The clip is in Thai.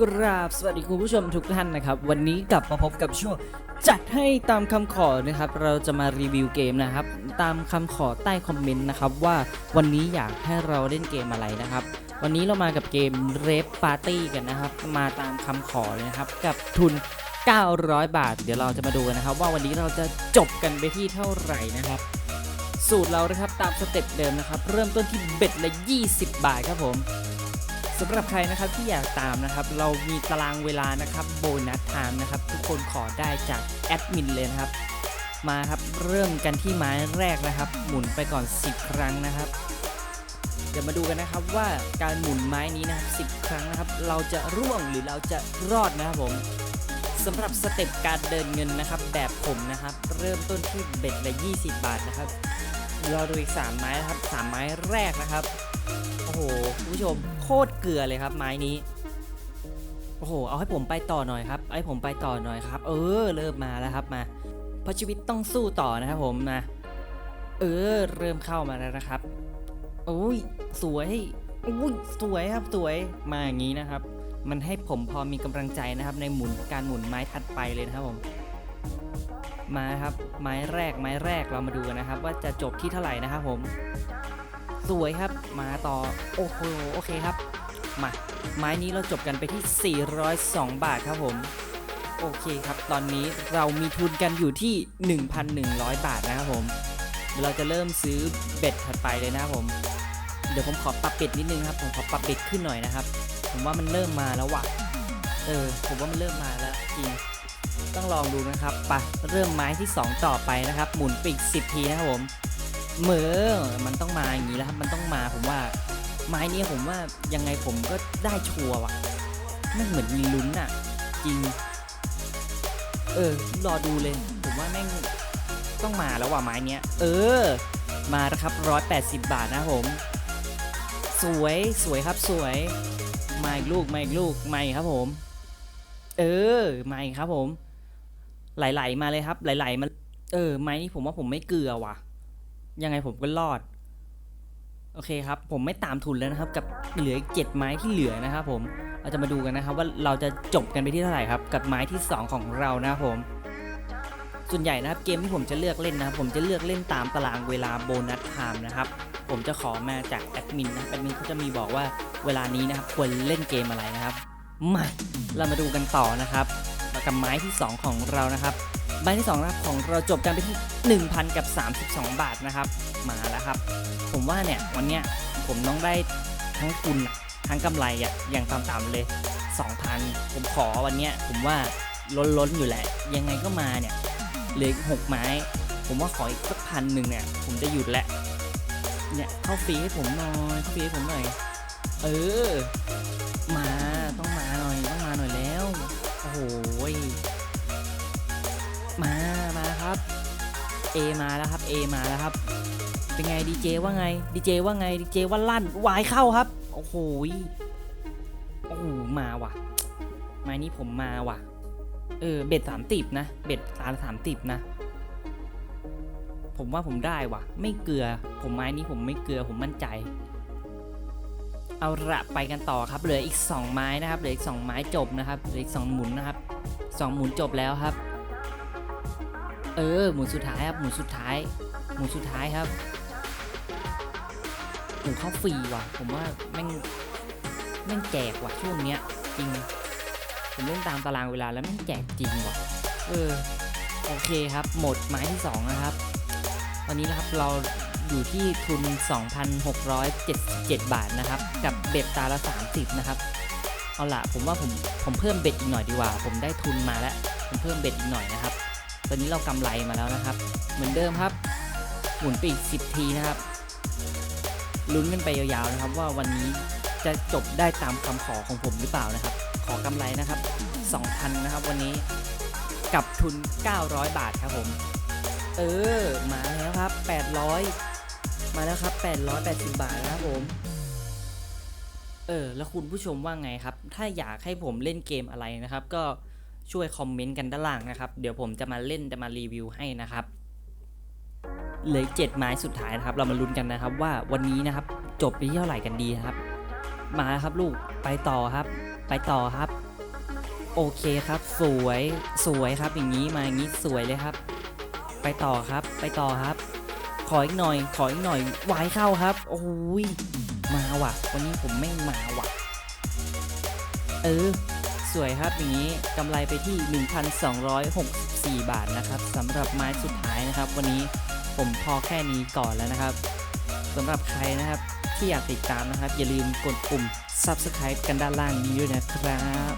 กราบสวัสดีคุณผู้ชมทุกท่านนะครับ วันนี้กลับมาพบกับช่วงจัดให้ตามคำขอนะครับ เราจะมารีวิวเกมนะครับ ตามคำขอใต้คอมเมนต์นะครับ ว่าวันนี้อยากให้เราเล่นเกมอะไรนะครับ วันนี้เรามากับเกม r a p Party กันนะครับ มาตามคำขอเลยนะครับ กับทุน 900 บาท เดี๋ยวเราจะมาดูกันนะครับ ว่าวันนี้เราจะจบกันไปที่เท่าไหร่นะครับ สูตรเรานะครับตามสเต็ปเดิมนะครับ เริ่มต้นที่เบ็ดละ 20 บาทครับผม สำหรับใครนะครับที่อยากตามนะครับ เรามีตารางเวลานะครับโบนัสไทม์นะครับ ทุกคนขอได้จากแอดมินเลยนะครับ มาครับเริ่มกันที่ไม้แรกนะครับ หมุนไปก่อน 10 ครั้งนะครับเดี๋ยวมาดูกันนะครับว่าการหมุนไม้นี้นะครับ10 ครั้งนะครับ เราจะร่วงหรือเราจะรอดนะครับผมสำหรับสเต็ปการเดินเงินนะครับ แบบผมนะครับ เริ่มต้นที่เบ็ดละ 20 บาทนะครับรอดูอีก 3 ไม้นะครับ 3 ไม้แรกนะครับ โอ้โหคุณผู้ชมโคตรเกลือเลยครับ ไม้นี้ โอ้โห เอาให้ผมไปต่อหน่อยครับเอาให้ผมไปต่อหน่อยครับ เออ เริ่มมาแล้วครับมาเพราะชีวิตต้องสู้ต่อนะครับผมนะ เออ เริ่มเข้ามาแล้วนะครับโอ้ยสวยอุ้ยสวยครับสวยมาอย่างนี้นะครับ มันให้ผมพอมีกำลังใจนะครับ ในหมุนการหมุนไม้ถัดไปเลยนะครับผมมาครับไม้แรกไม้แรกเรามาดูกันนะครับ ว่าจะจบที่เท่าไหร่นะครับผม สวยครับ มาต่อ โอ้โห โอเคครับ มาไม้นี้เราจบกันไปที่ 402 บาทครับผม โอเคครับ ตอนนี้เรามีทุนกันอยู่ที่ 1,100 บาทนะครับผม เราจะเริ่มซื้อเบ็ดถัดไปเลยนะครับผม เดี๋ยวผมขอปรับเบ็ดนิดนึงครับ ผมขอปรับเบ็ดขึ้นหน่อยนะครับ ผมว่ามันเริ่มมาแล้วว่ะ เออ ผมว่ามันเริ่มมาแล้วจริง ต้องลองดูนะครับ ไป เริ่มไม้ที่ 2 ต่อไปนะครับ หมุนปีก10 ทีนะครับผม เหมือมันต้องมาอย่างนี้แล้วครับมันต้องมาผมว่า ไม้นี้ผมว่ายังไงผมก็ได้ชัวร์ว่ะไม่เหมือนมีลุ้นอะจริง เออ รอดูเลย ผมว่าแม่งต้องมาแล้วว่ะไม้เนี้ย เออ มาแล้วครับร้อยแปดสิบบาทนะผม สวยสวยครับสวย มาอีกลูกมาอีกลูกมาอีกครับผม เออมาอีกครับผม ไหลๆมาเลยครับ ไหลๆมา เออ ไม้นี้ผมว่าผมไม่เกลือว่ะ ยังไงผมก็รอด โอเคครับ ผมไม่ตามทุนแล้วนะครับ กับเหลืออีกเจ็ดไม้ที่เหลือนะครับผมเราจะมาดูกันนะครับว่าเราจะจบกันไปที่เท่าไหร่ครับ กับไม้ที่ 2 ของเรานะครับผม ส่วนใหญ่นะครับเกมที่ผมจะเลือกเล่นนะครับผมจะเลือกเล่นตามตารางเวลาโบนัสไทม์นะครับผมจะขอมาจากแอดมินนะแอดมินเขาจะมีบอกว่าเวลานี้นะครับควรเล่นเกมอะไรนะครับมาเรามาดูกันต่อนะครับกับไม้ที่ 2 ของเรานะครับ ใบที่2นะครับของเราจบกันไปที่ 1,000 กับ 32 บาทนะครับ มาแล้วครับ ผมว่าเนี่ยวันเนี้ยผมต้องได้ทั้งทุนทั้งกำไรอะอย่างต่ำๆเลย 2,000 ผมขอวันเนี้ยผมว่าล้นๆอยู่แหละ ยังไงก็มาเนี่ยเหลืออีกหกไม้ ผมว่าขออีกสักพันหนึ่งเนี่ย ผมจะหยุดแหละเนี่ยเข้าฟรีให้ผมหน่อยเข้าฟรีให้ผมหน่อย เออ A มาแล้วครับ A มาแล้วครับ เป็นไงดีเจว่าไงดีเจว่าไงดีเจว่าลั่นวายเข้าครับ โอ้โหโอ้โหมาว่ะไม้นี้ผมมาว่ะ เออเบ็ดสามติบนะ เบ็ดตาสามติบนะ ผมว่าผมได้ว่ะ ไม่เกลือ ผมไม้นี้ผมไม่เกลือผมมั่นใจ เอาละไปกันต่อครับ เหลืออีก 2 ไม้นะครับ เหลืออีก 2 ไม้จบนะครับ เหลืออีก 2 หมุนนะครับ 2 หมุนจบแล้วครับ เออ หมุนสุดท้ายครับ หมุนสุดท้าย หมุนสุดท้ายครับหมุนเข้าฟรีว่ะ ผมว่าแม่งแม่งแจกว่ะช่วงเนี้ย จริง ผมเล่นตามตารางเวลาแล้วแม่งแจกจริงว่ะ เออ โอเคครับ หมดไม้ที่ 2 นะครับตอนนี้นะครับเราอยู่ที่ทุน 2,677 บาทนะครับ กับเบ็ดตาละ 30 นะครับ เอาล่ะผมว่าผมผมเพิ่มเบ็ดอีกหน่อยดีกว่า ผมได้ทุนมาแล้ว ผมเพิ่มเบ็ดอีกหน่อยนะครับ ตอนนี้เรากำไรมาแล้วนะครับ เหมือนเดิมครับ หมุนไปอีก 10 ทีนะครับ ลุ้นกันไปยาวๆนะครับ ว่าวันนี้จะจบได้ตามคำขอของผมหรือเปล่านะครับ ขอกำไรนะครับ 2,000 นะครับ วันนี้กับทุน 900 บาทครับผม เออ มาแล้วครับ 800 มาแล้วครับ 880 บาทนะครับผมเออแล้วคุณผู้ชมว่าไงครับ ถ้าอยากให้ผมเล่นเกมอะไรนะครับ ก็ ช่วยคอมเมนต์กันด้านล่างนะครับ เดี๋ยวผมจะมาเล่นจะมารีวิวให้นะครับเหลือเจ็ดไม้สุดท้ายนะครับ เรามาลุ้นกันนะครับว่าวันนี้นะครับจบไปที่เท่าไหร่กันดีครับ มาครับลูกไปต่อครับ ไปต่อครับ โอเคครับ สวยสวยครับอย่างนี้มาอย่างนี้สวยเลยครับ ไปต่อครับ ไปต่อครับ ขออีกหน่อย ขออีกหน่อยวายเข้าครับ โอ้ยมาว่ะ วันนี้ผมไม่มาว่ะ เออ สวยครับอย่างนี้กำไรไปที่ 1,264 บาทนะครับสำหรับไม้สุดท้ายนะครับ วันนี้ผมพอแค่นี้ก่อนแล้วนะครับสำหรับใครนะครับที่อยากติดตามนะครับ อย่าลืมกดปุ่ม subscribe กันด้านล่างนี้ด้วยนะครับ